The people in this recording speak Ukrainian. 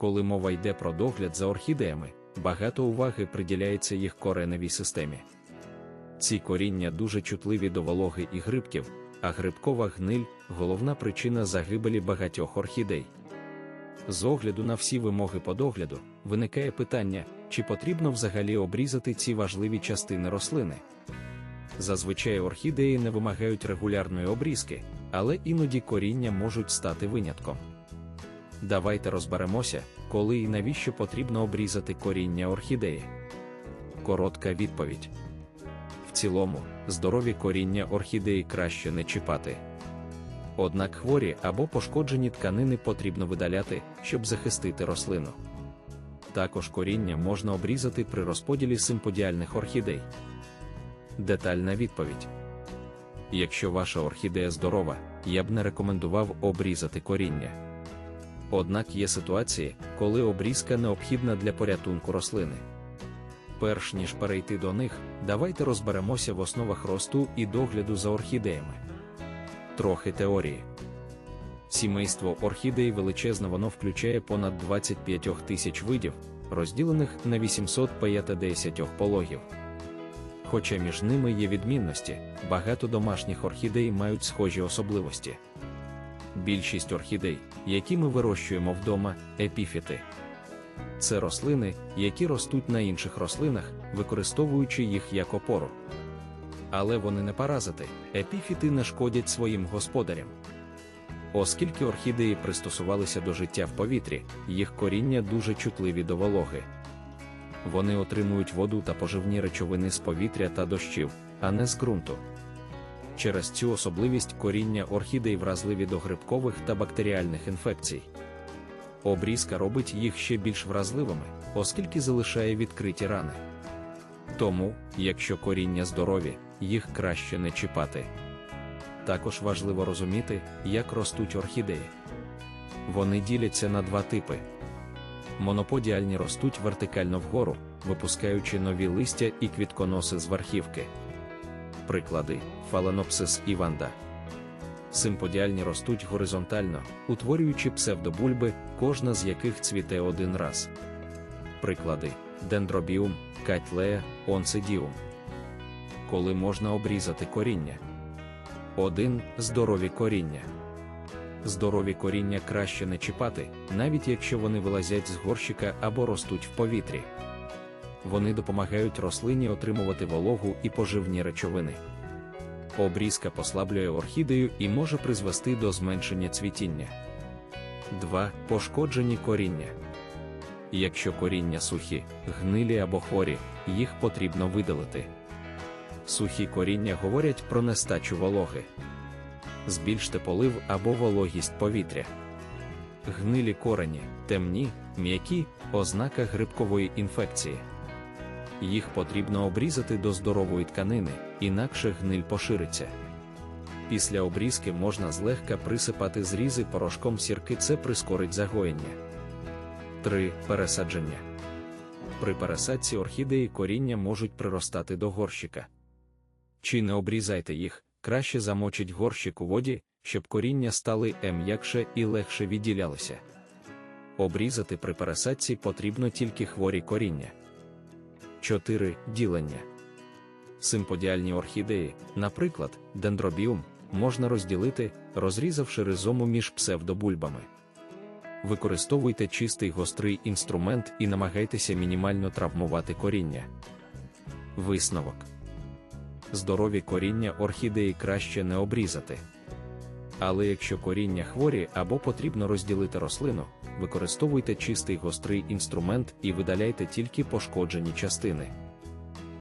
Коли мова йде про догляд за орхідеями, багато уваги приділяється їх кореневій системі. Ці коріння дуже чутливі до вологи і грибків, а грибкова гниль головна причина загибелі багатьох орхідей. З огляду на всі вимоги по догляду, виникає питання, чи потрібно взагалі обрізати ці важливі частини рослини. Зазвичай орхідеї не вимагають регулярної обрізки, але іноді коріння можуть стати винятком. Давайте розберемося, коли і навіщо потрібно обрізати коріння орхідеї. Коротка відповідь. В цілому, здорові коріння орхідеї краще не чіпати. Однак хворі або пошкоджені тканини потрібно видаляти, щоб захистити рослину. Також коріння можна обрізати при розподілі симподіальних орхідей. Детальна відповідь. Якщо ваша орхідея здорова, я б не рекомендував обрізати коріння. Однак є ситуації, коли обрізка необхідна для порятунку рослини. Перш ніж перейти до них, давайте розберемося в основах росту і догляду за орхідеями. Трохи теорії. Сімейство орхідей величезне воно включає понад 25 тисяч видів, розділених на 850 пологів. Хоча між ними є відмінності, багато домашніх орхідей мають схожі особливості. Більшість орхідей, які ми вирощуємо вдома, епіфіти. Це рослини, які ростуть на інших рослинах, використовуючи їх як опору. Але вони не паразити, епіфіти не шкодять своїм господарям. Оскільки орхідеї пристосувалися до життя в повітрі, їх коріння дуже чутливі до вологи. Вони отримують воду та поживні речовини з повітря та дощів, а не з ґрунту. Через цю особливість коріння орхідей вразливі до грибкових та бактеріальних інфекцій. Обрізка робить їх ще більш вразливими, оскільки залишає відкриті рани. Тому, якщо коріння здорові, їх краще не чіпати. Також важливо розуміти, як ростуть орхідеї. Вони діляться на два типи. Моноподіальні ростуть вертикально вгору, випускаючи нові листя і квітконоси з верхівки. Приклади фаленопсис і ванда. Симподіальні ростуть горизонтально, утворюючи псевдобульби, кожна з яких цвіте один раз. Приклади дендробіум, катлея, онцидіум. Коли можна обрізати коріння. 1. Здорові коріння. Здорові коріння краще не чіпати, навіть якщо вони вилазять з горщика або ростуть в повітрі. Вони допомагають рослині отримувати вологу і поживні речовини. Обрізка послаблює орхідею і може призвести до зменшення цвітіння. 2. Пошкоджені коріння. Якщо коріння сухі, гнилі або хворі, їх потрібно видалити. Сухі коріння говорять про нестачу вологи. Збільште полив або вологість повітря. Гнилі корені, темні, м'які, ознака грибкової інфекції. Їх потрібно обрізати до здорової тканини, інакше гниль пошириться. Після обрізки можна злегка присипати зрізи порошком сірки, це прискорить загоєння. 3. Пересадження. При пересадці орхідеї коріння можуть приростати до горщика. Чи не обрізайте їх, краще замочить горщик у воді, щоб коріння стали м'якше і легше відділялися. Обрізати при пересадці потрібно тільки хворі коріння. 4. Ділення. Симподіальні орхідеї, наприклад, дендробіум, можна розділити, розрізавши ризому між псевдобульбами. Використовуйте чистий гострий інструмент і намагайтеся мінімально травмувати коріння. Висновок. Здорові коріння орхідеї краще не обрізати. Але якщо коріння хворі або потрібно розділити рослину, використовуйте чистий гострий інструмент і видаляйте тільки пошкоджені частини.